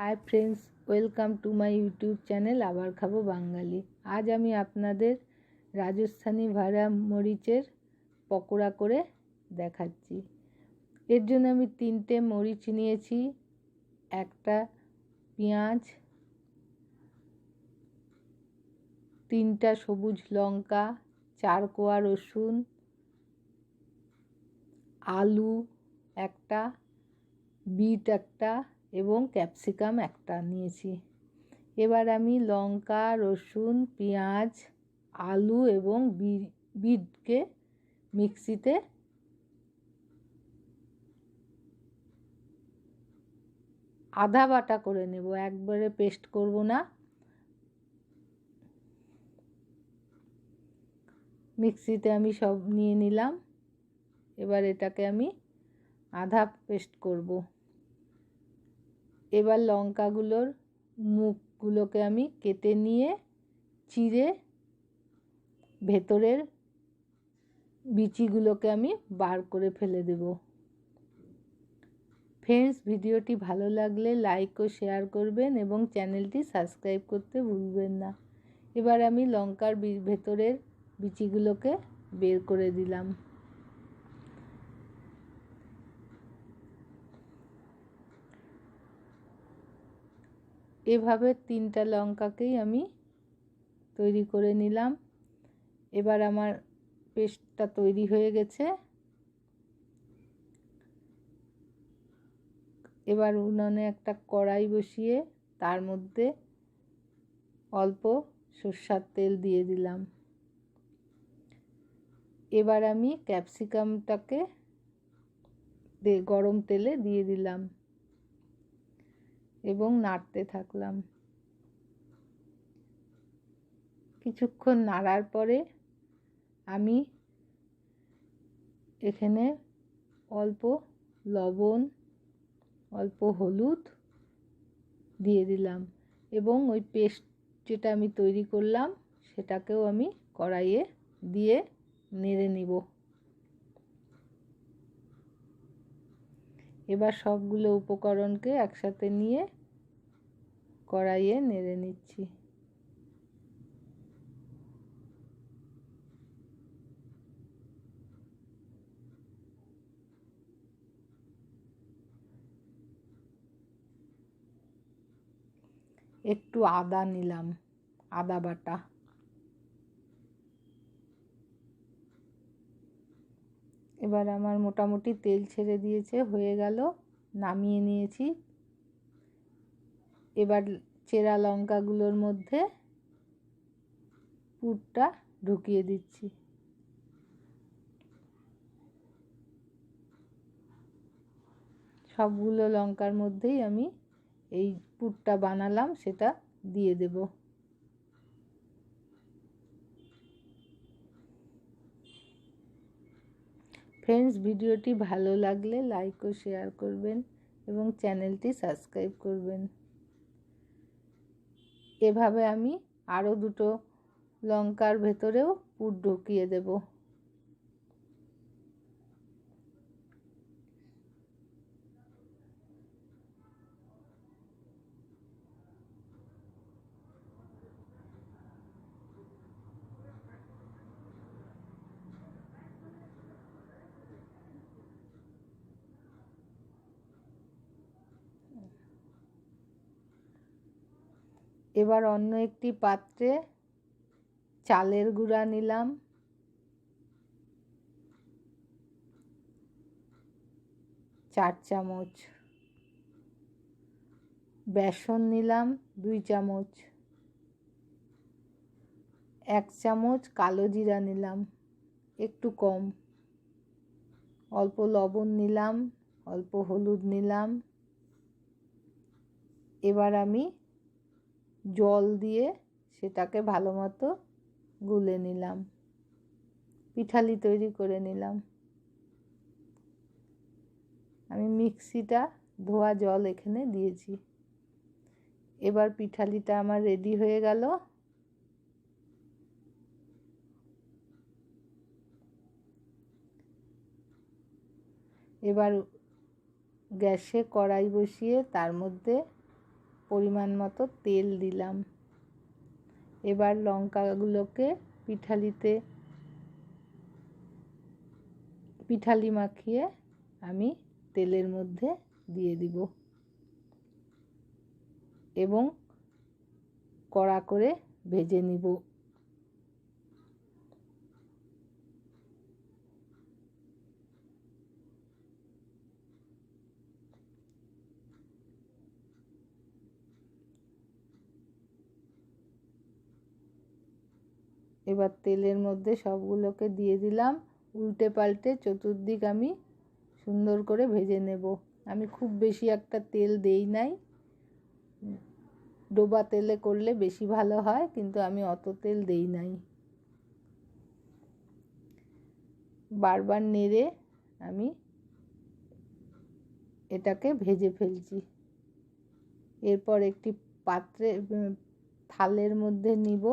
Hi friends welcome to my YouTube channel আবার খাব বাঙালি আজ আমি আপনাদের রাজস্থানি ভাড়া মরিচের পকোড়া করে দেখাচ্ছি। এর জন্য আমি তিনটে মরিচ নিয়েছি, একটা পেঁয়াজ, তিনটা সবুজ লঙ্কা, চার কোয়া রসুন, আলু, একটা, বিট একটা এবং ক্যাপসিকাম একটা নিয়েছি। এবার আমি লঙ্কা, রসুন, পেঁয়াজ, আলু এবং বিটকে মিক্সিতে আধা বাটা করে নেব। একবারে পেস্ট করব না। মিক্সিতে আমি সব নিয়ে নিলাম। এবার এটাকে আমি আধা পেস্ট করব। এবার লঙ্কাগুলোর মুখগুলোকে আমি কেটে নিয়ে চিড়ে ভেতরের বিচিগুলোকে আমি বার করে ফেলে দেব। ফ্রেন্ডস ভিডিওটি ভালো লাগলে লাইক ও শেয়ার করবেন এবং চ্যানেলটি সাবস্ক্রাইব করতে ভুলবেন না। এবার আমি লঙ্কার ভেতরের বিচিগুলোকে বের করে দিলাম। এভাবে তিনটা লঙ্কাকেই আমি তৈরি করে নিলাম। এবার আমার পেস্টটা তৈরি হয়ে গেছে। এবার উনুনে একটা কড়াই বসিয়ে তার মধ্যে অল্প সর্ষার তেল দিয়ে দিলাম। এবার আমি ক্যাপসিকামটাকে গরম তেলে দিয়ে দিলাম। এবং নাড়তে থাকলাম। কিছুক্ষণ নাড়ার পরে আমি এখানে অল্প লবণ, অল্প হলুদ দিয়ে দিলাম এবং ওই পেস্ট যেটা আমি তৈরি করলাম সেটাকেও আমি কড়াইয়ে দিয়ে নেড়ে নিব। এবার সবগুলো উপকরণকে একসাথে নিয়ে কড়াইয়ে নেড়ে নিচ্ছি। একটু আদা নিলাম আদা বাটা। এবার আমার মোটামুটি তেল ছেড়ে দিয়েছে, হয়ে গেল, নামিয়ে নিয়েছি। এবার চেরা লঙ্কাগুলোর মধ্যে পুরটা ঢুকিয়ে দিচ্ছি। সবগুলো লঙ্কার মধ্যেই আমি এই পুরটা বানালাম, সেটা দিয়ে দেবো। ফ্রেন্ডস ভিডিওটি ভালো লাগলে লাইক ও শেয়ার করবেন এবং চ্যানেলটি সাবস্ক্রাইব করবেন। এভাবে আমি আরও দুটো লঙ্কার ভেতরেও পুর ঢুকিয়ে দেবো। এবার অন্য একটি পাত্রে চালের গুঁড়া নিলাম। চার চামচ বেসন নিলাম, দুই চামচ। এক চামচ কালো জিরা নিলাম, একটু কম। অল্প লবণ নিলাম, অল্প হলুদ নিলাম। এবার আমি জল দিয়ে সেটাকে ভালো মতো গুলে নিলাম। পিঠালি তৈরি করে নিলাম। আমি মিক্সিটা ধোয়া জল এখানে দিয়েছি। এবার পিঠালিটা আমার রেডি হয়ে গেল। এবার গ্যাসে কড়াই বসিয়ে তার মধ্যে পরিমাণ মতো তেল দিলাম। এবার লঙ্কাগুলোকে পিঠালিতে, পিঠালি মাখিয়ে আমি তেলের মধ্যে দিয়ে দিব এবং কড়া করে ভেজে নিব। এবার তেলের মধ্যে সবগুলোকে দিয়ে দিলাম। উল্টে পাল্টে চতুর্দিক আমি সুন্দর করে ভেজে নেব। আমি খুব বেশি একটা তেল দেই নাই। ডোবা তেলে করলে বেশি ভালো হয়, কিন্তু আমি অত তেল দেই নাই। বারবার নেড়ে আমি এটাকে ভেজে ফেলছি। এরপর একটি পাত্রে থালের মধ্যে নিব।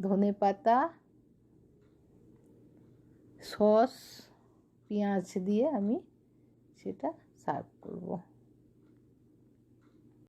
ধনে পাতা সস পেঁয়াজ দিয়ে আমি সেটা সার্ভ করব